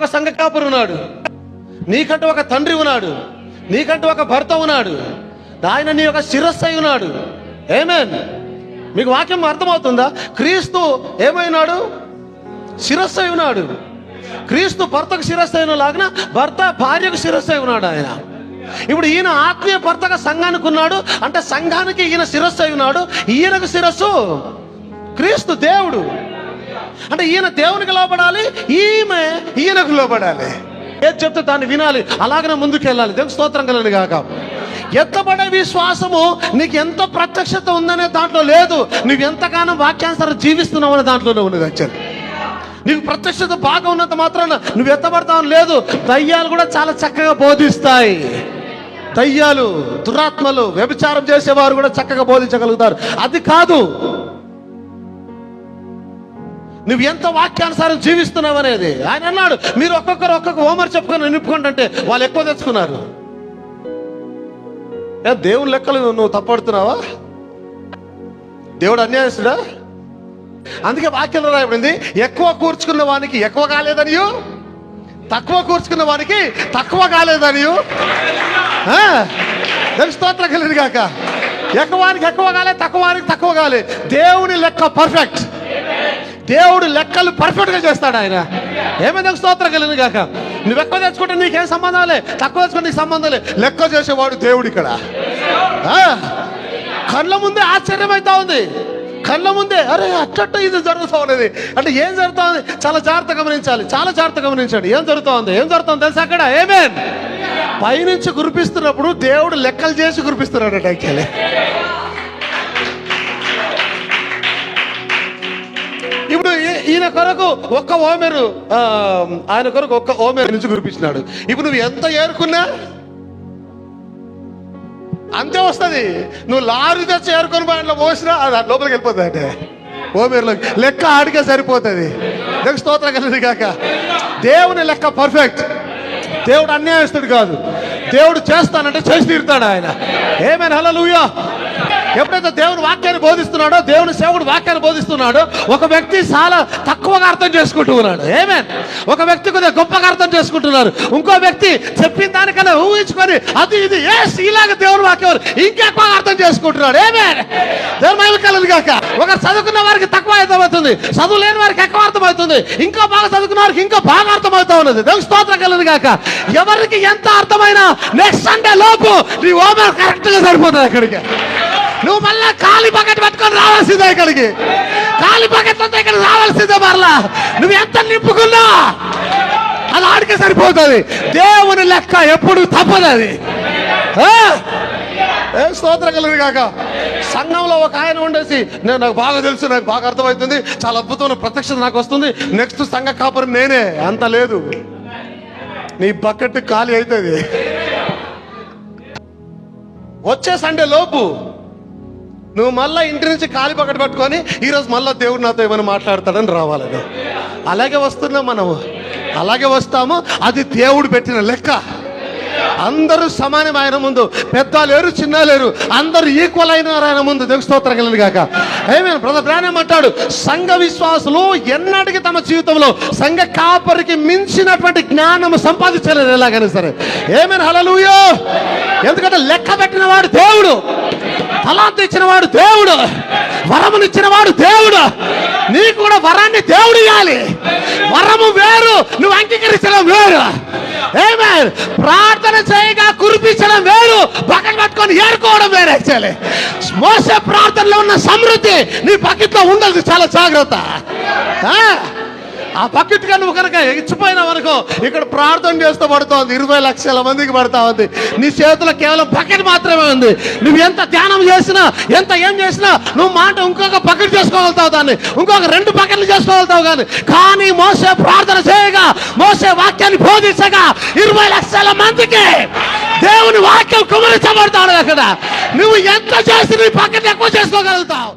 ఒక సంఘ కాపురు ఉన్నాడు. నీకంటూ ఒక తండ్రి ఉన్నాడు. నీకంటూ ఒక భర్త ఉన్నాడు. ఆయన నీ యొక్క శిరస్సు అయి ఉన్నాడు. ఏమేన్ మీకు వాక్యం అర్థమవుతుందా? క్రీస్తు ఏమైనాడు? శిరస్సు అయి ఉన్నాడు. క్రీస్తు భర్తకు శిరస్సు అయిన లాగిన భర్త భార్యకు శిరస్సు అయి ఉన్నాడు ఆయన. ఇప్పుడు ఈయన ఆత్మీయ భర్తగా సంఘానికి ఉన్నాడు. అంటే సంఘానికి ఈయన శిరస్సు అయి ఉన్నాడు. ఈయనకు శిరస్సు క్రీస్తు దేవుడు. అంటే ఈయన దేవునికి లోపడాలి ఈమె ఈయనకు లోపడాలి ఏది చెప్తే దాన్ని వినాలి అలాగనే ముందుకెళ్ళాలి. దేవుని స్తోత్రం కలని కాక ఎత్తబడే విశ్వాసము నీకు ఎంత ప్రత్యక్షత ఉందనే దాంట్లో లేదు. నువ్వు ఎంతగానో వాక్యానుసారం జీవిస్తున్నావు అనే దాంట్లోనే ఉన్నది యాక్చువల్ నీకు ప్రత్యక్షత బాగా ఉన్నంత మాత్రాన నువ్వు ఎత్తబడతావని లేదు. దయ్యాలు కూడా చాలా చక్కగా బోధిస్తాయి. దయ్యాలు దురాత్మలు వ్యభిచారం చేసేవారు కూడా చక్కగా బోధించగలుగుతారు. అది కాదు. నువ్వు ఎంత వాక్యానుసారం జీవిస్తున్నావు అనేది ఆయన అన్నాడు మీరు ఒక్కొక్కరు ఒక్కొక్క హోమర్ చెప్పుకొని నింపుకుంటుంటే వాళ్ళు ఎక్కువ తెచ్చుకున్నారు. ఏ దేవుని లెక్కలు నువ్వు- నువ్వు తప్పడుతున్నావా? దేవుడు అన్యాయస్తుడా? అందుకే వాక్యంలో రాయబడింది ఎక్కువ కూర్చుకున్న వానికి ఎక్కువ కాలేదనియు తక్కువ కూర్చుకున్న వానికి తక్కువ కాలేదనియు. స్తోత్రం కలిగింది కాక ఎక్కువానికి ఎక్కువ కాలే తక్కువానికి తక్కువ కాలే. దేవుని లెక్క పర్ఫెక్ట్ దేవుడు లెక్కలు పర్ఫెక్ట్గా చేస్తాడు ఆయన. ఏమైనా స్తోత్రం కలిగిన కాక. నువ్వు ఎక్కువ తెచ్చుకుంటే నీకేం సంబంధాలే తక్కువ తెచ్చుకుంటే నీకు సంబంధం లే. లెక్క చేసేవాడు దేవుడు ఇక్కడ. ఆ, కళ్ళ ముందే ఆశ్చర్యం ఉంది. కళ్ళ ముందే అరే అట్టట్ట ఇది జరుగుతూ ఉన్నది. అంటే ఏం జరుగుతా ఉంది? చాలా జాగ్రత్త గమనించాలి. చాలా జాగ్రత్త గమనించండి. ఏం జరుగుతూ ఉంది? ఏం జరుగుతుంది తెలుసా అక్కడ? ఏమేన్ పైనుంచి కురిపిస్తున్నప్పుడు దేవుడు లెక్కలు చేసి కురిపిస్తున్నాడు యాక్చువల్లీ ఈయన కొరకు ఒక్క ఓమెరు ఆ, ఆయన కొరకు ఒక్క ఓమెరు నుంచి కురిపించినాడు. ఇప్పుడు నువ్వు ఎంత ఏరుకున్నా అంతే వస్తుంది. నువ్వు లారీ తెచ్చి ఏరుకొని బాగా పోసినా అది ఆ లోపలికి వెళ్ళిపోతుంది అంటే. ఓమేరులోకి లెక్క ఆడికే సరిపోతుంది. దేవుని స్తోత్రం కలిగింది కాక. దేవుని లెక్క పర్ఫెక్ట్ దేవుడు అన్యాయస్తుడు కాదు. దేవుడు చేస్తానంటే చేసి తీరుతాడు ఆయన. ఏమైనా హల్లెలూయా ఎప్పుడైతే దేవుని వాక్యాన్ని బోధిస్తున్నాడో దేవుని సేవకుడు వాక్యాన్ని బోధిస్తున్నాడో ఒక వ్యక్తి చాలా తక్కువగా అర్థం చేసుకుంటూ ఉన్నాడు. ఏమే ఒక వ్యక్తి కొద్దిగా గొప్పగా అర్థం చేసుకుంటున్నారు. ఇంకో వ్యక్తి చెప్పిన దానికన్నా ఊహించుకొని అది ఇది ఏ ఇలాగ దేవుని వాక్యం ఇంకెక్కువ అర్థం చేసుకుంటున్నాడు. ఏమే దేవుని మహిమ కలదు కాక ఒక చదువుకున్న వారికి తక్కువ అర్థమవుతుంది. చదువు లేని వారికి ఎక్కువ అర్థమవుతుంది. ఇంకా బాగా చదువుకున్న వారికి ఇంకా బాగా అర్థమవుతా ఉన్నది. దేవుని స్తోత్రం కలదు కాక ఎవరికి ఎంత అర్థమైనా నెక్స్ట్ సండే లోపు నీ ఓమర్ కరెక్ట్గా సరిపోతుంది అక్కడికి. నువ్వు మళ్ళా ఖాళీ బకెట్ పట్టుకొని రావాల్సిందే ఇక్కడికి. ఖాళీ బకెట్ ఇక్కడ రావాల్సిందే మరలా. నువ్వు ఎంత నింపుకున్నా అది ఆడికే సరిపోతుంది. దేవుని లెక్క ఎప్పుడు తప్పదు అది. ఏం ఏ స్తోత్రం కలిగి కాక సంఘంలో ఒక ఆయన ఉండేసి నేను నాకు బాగా తెలుసు నాకు బాగా అర్థమవుతుంది చాలా అద్భుతమైన ప్రత్యక్షత నాకు వస్తుంది నెక్స్ట్ సంఘ కాపురం నేనే. అంత లేదు. నీ బకెట్ ఖాళీ అవుతుంది. వచ్చే సండే లోపు నువ్వు మళ్ళా ఇంటి నుంచి కాలి పక్కన పట్టుకొని ఈరోజు మళ్ళా దేవుడు నాతో ఏమైనా మాట్లాడతాడని రావాలని అలాగే వస్తున్నాం మనము. అలాగే వస్తాము. అది దేవుడు పెట్టిన లెక్క. అందరూ సమానం ఆయన ముందు. పెద్ద లేరు చిన్న లేరు. అందరూ ఈక్వల్ అయిన ఆయన ముందు. దిగుస్తోత్ర స్తోత్రం కాక ఏమైనా బ్రదర్ ప్రాణం అంటాడు సంఘ విశ్వాసులు ఎన్నటికి తమ జీవితంలో సంఘ కాపరికి మించినటువంటి జ్ఞానం సంపాదించలేదు ఎలాగైనా సరే. ఏమైనా హలలుయో ఎందుకంటే లెక్క పెట్టిన వాడు దేవుడు. తలాంత ఇచ్చినవాడు దేవుడు. వరమునిచ్చినవాడు దేవుడు. నీకు కూడా వరాన్ని దేవుడు ఇవ్వాలి వరము వేరు. నువ్వు అంగీకరించడం వేరు. ప్రార్థన చేయగా కురిపించడం వేరు పక్కన పట్టుకొని ఏరుకోవడం వేరు యాక్చువల్లీ. మోసే ప్రార్థనలో ఉన్న సమృద్ధి నీ పక్కట్లో ఉండదు చాలా జాగ్రత్త. ఆ? బకెట్ కానీ నువ్వు కనుక ఇచ్చిపోయినావు అనుకో ఇక్కడ ప్రార్థన చేస్తూ పడుతోంది. ఇరవై లక్షల మందికి పడతా ఉంది. నీ చేతిలో కేవలం బకెట్ మాత్రమే ఉంది. నువ్వు ఎంత ధ్యానం చేసినా ఎంత ఏం చేసినా నువ్వు మాట ఇంకొక బకెట్ చేసుకోగలుగుతావు దాన్ని. ఇంకొక రెండు బకెట్లు చేసుకోగలుగుతావు కానీ కానీ మోసే ప్రార్థన చేయగా మోసే వాక్యాన్ని బోధించగా ఇరవై లక్షల మందికి దేవుని వాక్యం కుమరించబడతాడు అక్కడ. నువ్వు ఎంత చేసి నీ బకెట్ ఎక్కువ చేసుకోగలుగుతావు.